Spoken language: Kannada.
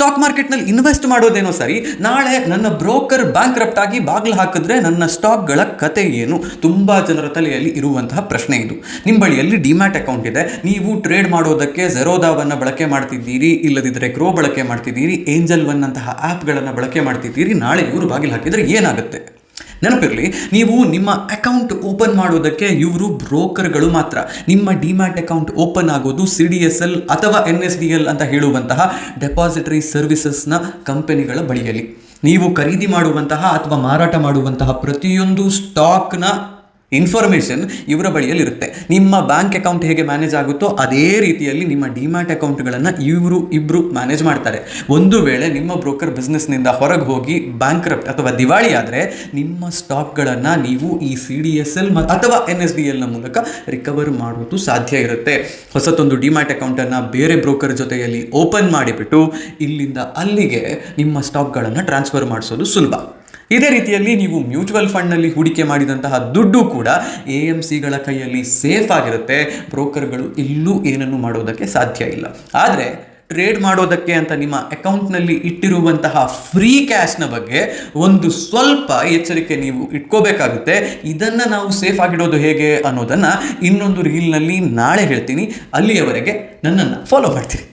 ಸ್ಟಾಕ್ ಮಾರ್ಕೆಟ್ನಲ್ಲಿ ಇನ್ವೆಸ್ಟ್ ಮಾಡೋದೇನೋ ಸರಿ, ನಾಳೆ ನನ್ನ ಬ್ರೋಕರ್ ಬ್ಯಾಂಕ್ ಆಗಿ ಬಾಗಿಲು ಹಾಕಿದ್ರೆ ನನ್ನ ಸ್ಟಾಕ್ಗಳ ಕತೆ ಏನು? ತುಂಬ ಜನರ ತಲೆಯಲ್ಲಿ ಇರುವಂತಹ ಪ್ರಶ್ನೆ ಇದು. ನಿಮ್ಮ ಬಳಿಯಲ್ಲಿ ಡಿಮ್ಯಾಟ್ ಅಕೌಂಟ್ ಇದೆ. ನೀವು ಟ್ರೇಡ್ ಮಾಡೋದಕ್ಕೆ ಜೆರೋದಾವನ್ನು ಬಳಕೆ ಮಾಡ್ತಿದ್ದೀರಿ ಇಲ್ಲದಿದ್ದರೆ ಗ್ರೋ ಬಳಕೆ ಮಾಡ್ತಿದ್ದೀರಿ ಏಂಜಲ್ ಒನ್ ಅಂತಹ ಆ್ಯಪ್ಗಳನ್ನು ಬಳಕೆ ಮಾಡ್ತಿದ್ದೀರಿ, ನಾಳೆ ಇವರು ಬಾಗಿಲು ಹಾಕಿದರೆ ಏನಾಗುತ್ತೆ? ನೆನಪಿರಲಿ, ನೀವು ನಿಮ್ಮ ಅಕೌಂಟ್ ಓಪನ್ ಮಾಡೋದಕ್ಕೆ ಇವರು ಬ್ರೋಕರ್ಗಳು ಮಾತ್ರ. ನಿಮ್ಮ ಡಿಮ್ಯಾಟ್ ಅಕೌಂಟ್ ಓಪನ್ ಆಗೋದು ಸಿ ಡಿ ಎಸ್ ಎಲ್ ಅಥವಾ ಎನ್ ಎಸ್ ಡಿ ಎಲ್ ಅಂತ ಹೇಳುವಂತಹ ಡೆಪಾಸಿಟರಿ ಸರ್ವಿಸಸ್ನ ಕಂಪನಿಗಳ ಬಳಿಯಲ್ಲಿ. ನೀವು ಖರೀದಿ ಮಾಡುವಂತಹ ಅಥವಾ ಮಾರಾಟ ಮಾಡುವಂತಹ ಪ್ರತಿಯೊಂದು ಸ್ಟಾಕ್ನ ಇನ್ಫಾರ್ಮೇಷನ್ ಇವರ ಬಳಿಯಲ್ಲಿ ಇರುತ್ತೆ. ನಿಮ್ಮ ಬ್ಯಾಂಕ್ ಅಕೌಂಟ್ ಹೇಗೆ ಮ್ಯಾನೇಜ್ ಆಗುತ್ತೋ ಅದೇ ರೀತಿಯಲ್ಲಿ ನಿಮ್ಮ ಡಿಮ್ಯಾಟ್ ಅಕೌಂಟ್ಗಳನ್ನು ಇವರು ಇಬ್ಬರು ಮ್ಯಾನೇಜ್ ಮಾಡ್ತಾರೆ. ಒಂದು ವೇಳೆ ನಿಮ್ಮ ಬ್ರೋಕರ್ ಬಿಸ್ನೆಸ್ನಿಂದ ಹೊರಗೆ ಹೋಗಿ ಬ್ಯಾಂಕ್ರಪ್ಟ್ ಅಥವಾ ದಿವಾಳಿ ಆದರೆ ನಿಮ್ಮ ಸ್ಟಾಕ್ಗಳನ್ನು ನೀವು ಈ ಸಿ ಡಿ ಎಸ್ ಎಲ್ ಅಥವಾ ಎನ್ ಎಸ್ ಡಿ ಎಲ್ನ ಮೂಲಕ ರಿಕವರ್ ಮಾಡೋದು ಸಾಧ್ಯ ಇರುತ್ತೆ. ಹೊಸತೊಂದು ಡಿಮ್ಯಾಟ್ ಅಕೌಂಟನ್ನು ಬೇರೆ ಬ್ರೋಕರ್ ಜೊತೆಯಲ್ಲಿ ಓಪನ್ ಮಾಡಿಬಿಟ್ಟು ಇಲ್ಲಿಂದ ಅಲ್ಲಿಗೆ ನಿಮ್ಮ ಸ್ಟಾಕ್ಗಳನ್ನು ಟ್ರಾನ್ಸ್ಫರ್ ಮಾಡಿಸೋದು ಸುಲಭ. ಇದೇ ರೀತಿಯಲ್ಲಿ ನೀವು ಮ್ಯೂಚುವಲ್ ಫಂಡ್ನಲ್ಲಿ ಹೂಡಿಕೆ ಮಾಡಿದಂತಹ ದುಡ್ಡು ಕೂಡ ಎ ಎಂ ಸಿಗಳ ಕೈಯಲ್ಲಿ ಸೇಫ್ ಆಗಿರುತ್ತೆ. ಬ್ರೋಕರ್ಗಳು ಇಲ್ಲೂ ಏನನ್ನು ಮಾಡೋದಕ್ಕೆ ಸಾಧ್ಯ ಇಲ್ಲ. ಆದರೆ ಟ್ರೇಡ್ ಮಾಡೋದಕ್ಕೆ ಅಂತ ನಿಮ್ಮ ಅಕೌಂಟ್ನಲ್ಲಿ ಇಟ್ಟಿರುವಂತಹ ಫ್ರೀ ಕ್ಯಾಶ್ನ ಬಗ್ಗೆ ಒಂದು ಸ್ವಲ್ಪ ಎಚ್ಚರಿಕೆ ನೀವು ಇಟ್ಕೋಬೇಕಾಗುತ್ತೆ. ಇದನ್ನು ನಾವು ಸೇಫ್ ಆಗಿಡೋದು ಹೇಗೆ ಅನ್ನೋದನ್ನು ಇನ್ನೊಂದು ರೀಲ್ನಲ್ಲಿ ನಾಳೆ ಹೇಳ್ತೀನಿ. ಅಲ್ಲಿಯವರೆಗೆ ನನ್ನನ್ನು ಫಾಲೋ ಮಾಡ್ತೀನಿ